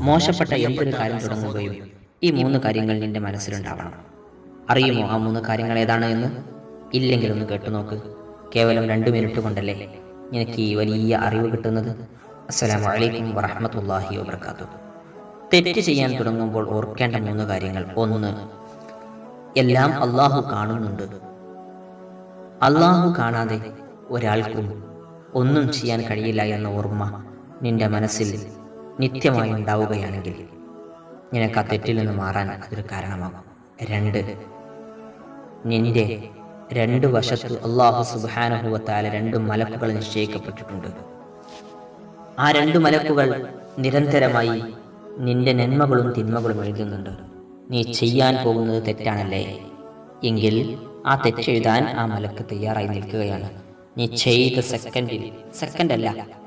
മോശപ്പെട്ട എന്തൊരു കാര്യം തുടങ്ങുകയും ഈ മൂന്ന് കാര്യങ്ങൾ നിന്റെ മനസ്സിലുണ്ടാവണം. അറിയുമോ ആ മൂന്ന് കാര്യങ്ങൾ ഏതാണ് എന്ന്? ഇല്ലെങ്കിൽ ഒന്ന് കേട്ടുനോക്ക് കേവലം രണ്ട് മിനിറ്റ് കൊണ്ടല്ലേ നിനക്ക് ഈ വലിയ അറിവ് കിട്ടുന്നത്? അസ്സലാമു അലൈക്കും വറഹമത്തല്ലാഹി വബർക്കാത്തു തെറ്റ് ചെയ്യാൻ തുടങ്ങുമ്പോൾ ഓർക്കേണ്ട മൂന്ന് കാര്യങ്ങൾ. ഒന്ന് എല്ലാം അള്ളാഹു കാണുന്നുണ്ട്. അള്ളാഹു കാണാതെ ഒരാൾക്കും ഒന്നും ചെയ്യാൻ കഴിയില്ല എന്ന ഓർമ്മ നിന്റെ മനസ്സിൽ നിത്യമായി ഉണ്ടാവുകയാണെങ്കിൽ നിനക്ക് ആ തെറ്റിൽ നിന്ന് മാറാൻ അതൊരു കാരണമാകും. രണ്ട് നിന്റെ രണ്ട് വശത്ത് അള്ളാഹു സുബാനുഭവത്താല രണ്ട് മലക്കുകൾ നിശ്ചയിക്കപ്പെട്ടിട്ടുണ്ട്. ആ രണ്ട് മലക്കുകൾ നിരന്തരമായി നിന്റെ നന്മകളും തിന്മകളും എഴുതുന്നുണ്ട്. നീ ചെയ്യാൻ പോകുന്നത് തെറ്റാണല്ലേ? എങ്കിൽ ആ തെറ്റെഴുതാൻ ആ മലക്ക് തയ്യാറായി നിൽക്കുകയാണ്. നീ ചെയ്ത സെക്കൻഡിൽ സെക്കൻഡല്ല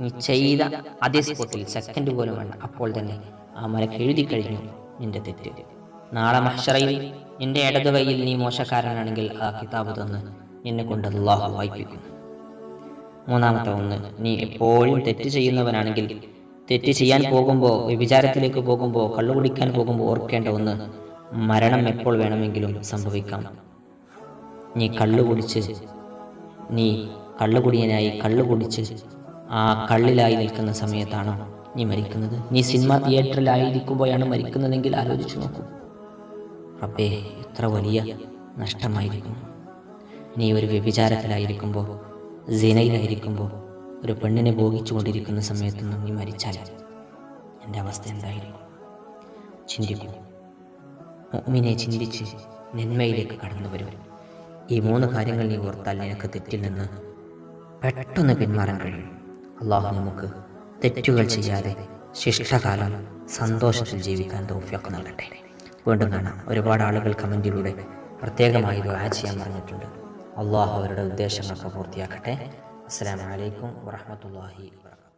നീ ചെയ്ത അതേ സ്പോട്ടിൽ സെക്കൻഡ് പോലും വേണ്ട അപ്പോൾ തന്നെ ആ മലക്ക് എഴുതി കഴിഞ്ഞു നിന്റെ തെറ്റ്. നാളെ മഹ്ഷറയിൽ നിന്റെ ഇടതു കൈയിൽ നീ മോശക്കാരനാണെങ്കിൽ ആ കിതാബ് തന്ന് നിന്നെ കൊണ്ട് അള്ളാഹു വായിപ്പിക്കും. മൂന്നാമത്തെ ഒന്ന് നീ എപ്പോഴും തെറ്റ് ചെയ്യുന്നവനാണെങ്കിൽ തെറ്റ് ചെയ്യാൻ പോകുമ്പോൾ വിചാരത്തിലേക്ക് പോകുമ്പോൾ കള്ളുകുടിക്കാൻ പോകുമ്പോൾ ഓർക്കേണ്ട ഒന്ന് മരണം എപ്പോൾ വേണമെങ്കിലും സംഭവിക്കാം. നീ കള്ളു കുടിച്ച് നീ കള്ളുകുടിയനായി കള്ളു കുടിച്ച് ആ കള്ളിലായി നിൽക്കുന്ന സമയത്താണോ നീ മരിക്കുന്നത്? നീ സിനിമ തിയേറ്ററിലായിരിക്കുമ്പോഴാണ് മരിക്കുന്നതെങ്കിൽ ആലോചിച്ചു നോക്കൂ. റബ്ബേ എത്ര വലിയ നഷ്ടമായിരിക്കും. നീ ഒരു വ്യഭിചാരത്തിലായിരിക്കുമ്പോൾ സിനയിലായിരിക്കുമ്പോൾ ഒരു പെണ്ണിനെ ഭോഗിച്ചുകൊണ്ടിരിക്കുന്ന കൊണ്ടിരിക്കുന്ന സമയത്ത് നീ മരിച്ചാൽ എന്റെ അവസ്ഥ എന്തായിരിക്കും? ചിന്തിക്കും. മുഅ്മിനെ ചിന്തിച്ച് നന്മയിലേക്ക് കടന്നു വരും. ഈ മൂന്ന് കാര്യങ്ങൾ നീ ഓർത്താൽ നിനക്ക് തെറ്റിൽ നിന്ന് പെട്ടെന്ന് പിന്മാറാൻ കഴിയും. അള്ളാഹു നമുക്ക് തെറ്റുകൾ ചെയ്യാതെ ശിഷ്ടകാലം സന്തോഷത്തിൽ ജീവിക്കാൻ തൗഫീഖ് നൽകട്ടെ. വീണ്ടും കാണാം. ഒരുപാട് ആളുകൾ കമന്റിലൂടെ പ്രത്യേകമായി ദുആ ചെയ്യാൻ പറഞ്ഞിട്ടുണ്ട്. അള്ളാഹു അവരുടെ ഉദ്ദേശങ്ങളൊക്കെ പൂർത്തിയാക്കട്ടെ. അസ്സാം വലൈക്കും വറഹ്മത്തുള്ളാഹി വബറകാതുഹു.